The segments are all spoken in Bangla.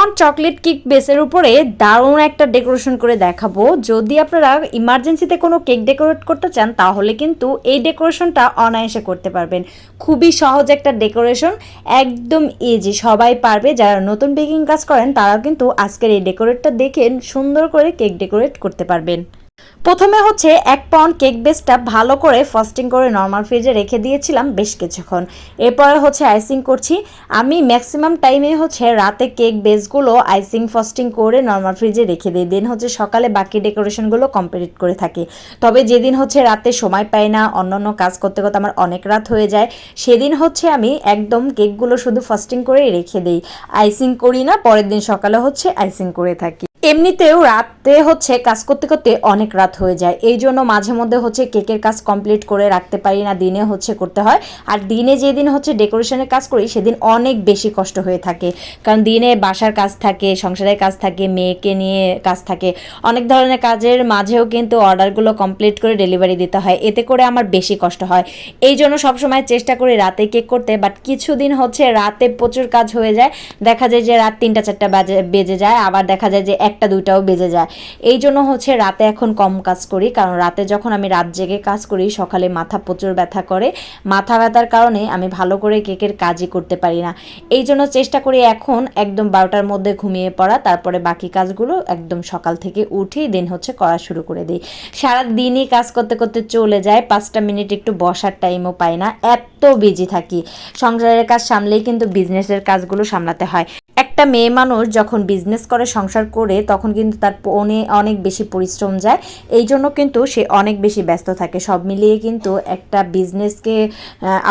পাউন্ড চকলেট কেক বেসের উপরে দারুণ একটা ডেকোরেশন করে দেখাবো। যদি আপনারা ইমার্জেন্সিতে কোনো কেক ডেকোরেট করতে চান, তাহলে কিন্তু এই ডেকোরেশনটা অনায়াসে করতে পারবেন। খুবই সহজ একটা ডেকোরেশন একদম ইজি সবাই পারবে, যারা নতুন বেকিং কাজ করেন, তারাও কিন্তু আজকের এই ডেকোরেটটা দেখে সুন্দর করে কেক ডেকোরেট করতে পারবেন। প্রথমে হচ্ছে এক পাউন্ড কেক বেসটা ভালো করে ফাস্টিং করে নর্মাল ফ্রিজে রেখে দিয়েছিলাম বেশ কিছুক্ষণ। এরপরে হচ্ছে আইসিং করছি। আমি ম্যাক্সিমাম টাইমে হচ্ছে রাতে কেক বেসগুলো আইসিং ফাস্টিং করে নর্মাল ফ্রিজে রেখে দিই। দেন হচ্ছে সকালে বাকি ডেকোরেশনগুলো কমপ্লিট করে থাকি। তবে যেদিন হচ্ছে রাতে সময় পাই না, অন্যান্য কাজ করতে করতে আমার অনেক রাত হয়ে যায়, সেদিন হচ্ছে আমি একদম কেকগুলো শুধু ফাস্টিং করেই রেখে দিই। আইসিং করি না, পরের দিন সকালে হচ্ছে আইসিং করে থাকি। এমনিতেও রাতে হচ্ছে কাজ করতে করতে অনেক রাত হয়ে যায়। এই জন্য মাঝে মধ্যে হচ্ছে কেকের কাজ কমপ্লিট করে রাখতে পারি না, দিনে হচ্ছে করতে হয়। আর দিনে যেদিন হচ্ছে ডেকোরেশনের কাজ করি, সেদিন অনেক বেশি কষ্ট হয়ে থাকে। কারণ দিনে বাসার কাজ থাকে, সংসারের কাজ থাকে, মেয়েকে নিয়ে কাজ থাকে। অনেক ধরনের কাজের মাঝেও কিন্তু অর্ডারগুলো কমপ্লিট করে ডেলিভারি দিতে হয়। এতে করে আমার বেশি কষ্ট হয়। এই জন্য সবসময় চেষ্টা করি রাতে কেক করতে বাট কিছুদিন হচ্ছে রাতে প্রচুর কাজ হয়ে যায়। দেখা যায় যে রাত তিনটা, চারটা বাজে, বেজে যায়। আবার দেখা যায় যে একটা দুইটাও বেজে যায়। এই জন্য হচ্ছে রাতে এখন কম কাজ করি, কারণ রাতে যখন আমি রাত জেগে কাজ করি, সকালে মাথা প্রচুর ব্যথা করে। মাথা ব্যথার কারণে আমি ভালো করে কেকের কাজই করতে পারি না। এই জন্য চেষ্টা করি এখন একদম বারোটার মধ্যে ঘুমিয়ে পড়া, তারপরে বাকি কাজগুলো একদম সকাল থেকে উঠেই দিন হচ্ছে করা শুরু করে দিই। সারা দিনই কাজ করতে করতে চলে যায়, পাঁচটা মিনিট একটু বসার টাইমও পাই না, এত বিজি থাকি। সংসারের কাজ সামলেই কিন্তু বিজনেসের কাজগুলো সামলাতে হয়। একটা মেয়ে মানুষ যখন বিজনেস করে, সংসার করে, তখন কিন্তু তার অনেক অনেক বেশি পরিশ্রম যায়। এই জন্য কিন্তু সে অনেক বেশি ব্যস্ত থাকে। সব মিলিয়ে কিন্তু একটা বিজনেসকে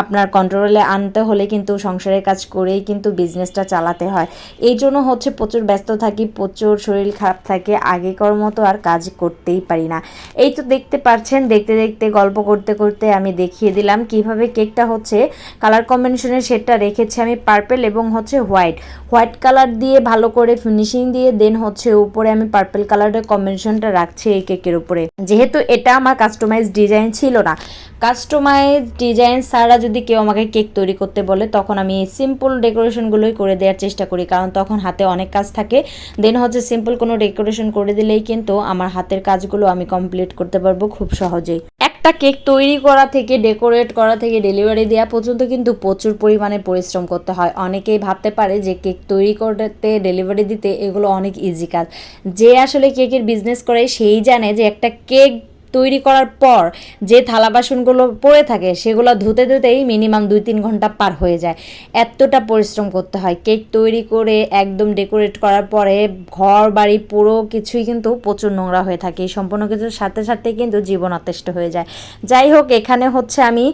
আপনার কন্ট্রোলে আনতে হলে কিন্তু সংসারের কাজ করেই কিন্তু বিজনেসটা চালাতে হয়। এই জন্য হচ্ছে প্রচুর ব্যস্ত থাকি, প্রচুর শরীর খারাপ থাকে, আগেকার মতো আর কাজ করতেই পারি না। এই তো দেখতে পাচ্ছেন, দেখতে দেখতে, গল্প করতে করতে আমি দেখিয়ে দিলাম কীভাবে কেকটা হচ্ছে কালার কম্বিনেশনের শেডটা রেখেছি আমি পার্পেল এবং হচ্ছে হোয়াইট হোয়াইট কালার দিয়ে ভালো করে ফিনিশিং দিয়ে দেন হচ্ছে উপরে আমি পার্পল কালারের কম্বিনেশনটা রাখছি এই কেকের উপরে। যেহেতু এটা আমার কাস্টমাইজ ডিজাইন ছিল না। কাস্টমাইজ ডিজাইন ছাড়া যদি কেউ আমাকে কেক তৈরি করতে বলে, তখন আমি সিম্পল ডেকোরেশনগুলোই করে দেওয়ার চেষ্টা করি, কারণ তখন হাতে অনেক কাজ থাকে। দেন হচ্ছে সিম্পল কোনো ডেকোরেশন করে দিলেই কিন্তু আমার হাতের কাজগুলো আমি কমপ্লিট করতে পারব খুব সহজেই। একটা কেক তৈরি করা থেকে, ডেকোরেট করা থেকে, ডেলিভারি দেওয়া পর্যন্ত কিন্তু প্রচুর পরিমাণে পরিশ্রম করতে হয়। অনেকেই ভাবতে পারে যে কেক তৈরি করতে, ডেলিভারি দিতে এগুলো অনেক ইজি কাজ। যে আসলে কেকের বিজনেস করে, সেই জানে যে একটা কেক তৈরি করার পর যে থালা বাসনগুলো পড়ে থাকে, সেগুলো ধুতে ধুতেই মিনিমাম দুই তিন ঘণ্টা পার হয়ে যায়। এতটা পরিশ্রম করতে হয়। কেক তৈরি করে একদম ডেকোরেট করার পরে ঘর, বাড়ি পুরো কিছুই কিন্তু প্রচুর নোংরা হয়ে থাকে। এই সম্পূর্ণ কিছুর সাথে সাথে কিন্তু জীবন অতিষ্ঠ হয়ে যায়। যাই হোক, এখানে হচ্ছে আমি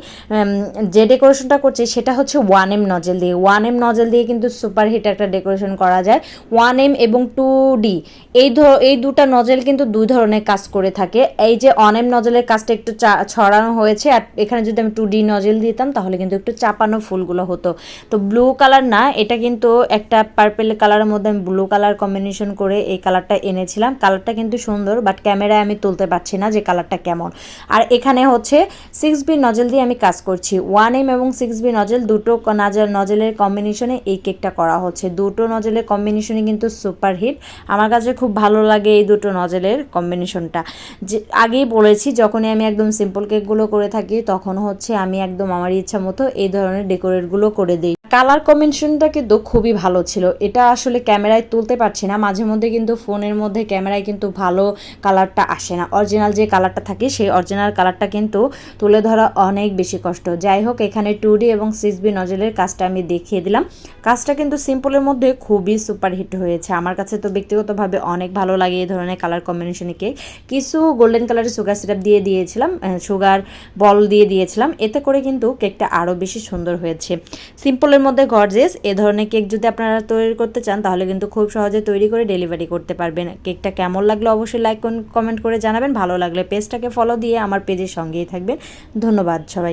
যে ডেকোরেশনটা করছি সেটা হচ্ছে ওয়ান এম নজেল দিয়ে। ওয়ান এম নজেল দিয়ে কিন্তু সুপার হিট একটা ডেকোরেশন করা যায়। ওয়ান এম এবং টু ডি, এই ধর এই দুটা নজেল কিন্তু দুই ধরনের কাজ করে থাকে। এই যে অনেম নজলের কাজটা একটু ছড়ানো হয়েছে। আর এখানে যদি আমি টু ডি নজল দিতাম, তাহলে কিন্তু একটু চাপানো ফুলগুলো হতো। তো ব্লু কালার না, এটা কিন্তু একটা পার্পেল কালারের মধ্যে আমি ব্লু কালার কম্বিনেশন করে এই কালারটা এনেছিলাম। কালারটা কিন্তু সুন্দর বাট ক্যামেরায় আমি তুলতে পারছি না যে কালারটা কেমন। আর এখানে হচ্ছে সিক্স বি নজল দিয়ে আমি কাজ করছি। ওয়ান এম এবং সিক্স বি নজল দুটো নাজল নজলের কম্বিনেশনে এই কেকটা করা হচ্ছে। দুটো নজলের কম্বিনেশনে কিন্তু সুপার হিট আমার কাছে খুব ভালো লাগে এই দুটো নজলের কম্বিনেশনটা যে আগেই বলেছি যখনই আমি একদম সিম্পল কেকগুলো করে থাকি, তখন হচ্ছে আমি একদম আমার ইচ্ছা মতো এই ধরনের ডেকোরেটগুলো করে দিই। কালার কম্বিনেশনটা কিন্তু খুবই ভালো ছিল। এটা আসলে ক্যামেরায় তুলতে পারছি না। মাঝে মধ্যে কিন্তু ফোনের মধ্যে ক্যামেরায় কিন্তু ভালো কালারটা আসে না। অরিজিনাল যে কালারটা থাকে, সেই অরিজিনাল কালারটা কিন্তু তুলে ধরা অনেক বেশি কষ্ট। যাই হোক, এখানে টু ডি এবং সিক্স বি নজলের কাজটা আমি দেখিয়ে দিলাম। কাজটা কিন্তু সিম্পলের মধ্যে খুবই সুপার হিট হয়েছে। আমার কাছে তো ব্যক্তিগতভাবে অনেক ভালো লাগে এই ধরনের কালার কম্বিনেশনে কেক কিছু গোল্ডেন কালারের সুগার সিরাপ দিয়ে দিয়েছিলাম সুগার বল দিয়ে দিয়েছিলাম। এতে করে কিন্তু কেকটা আরও বেশি সুন্দর হয়েছে। সিম্পলের মধ্যে গর্জেস এ ধরনের কেক যদি আপনারা তৈরি করতে চান, তাহলে কিন্তু খুব সহজে তৈরি করে ডেলিভারি করতে পারবেন। কেকটা কেমন লাগল অবশ্যই লাইক কমেন্ট করে জানাবেন। ভালো লাগলে পেজটাকে ফলো দিয়ে আমার পেজের সঙ্গেই থাকবেন। ধন্যবাদ সবাই।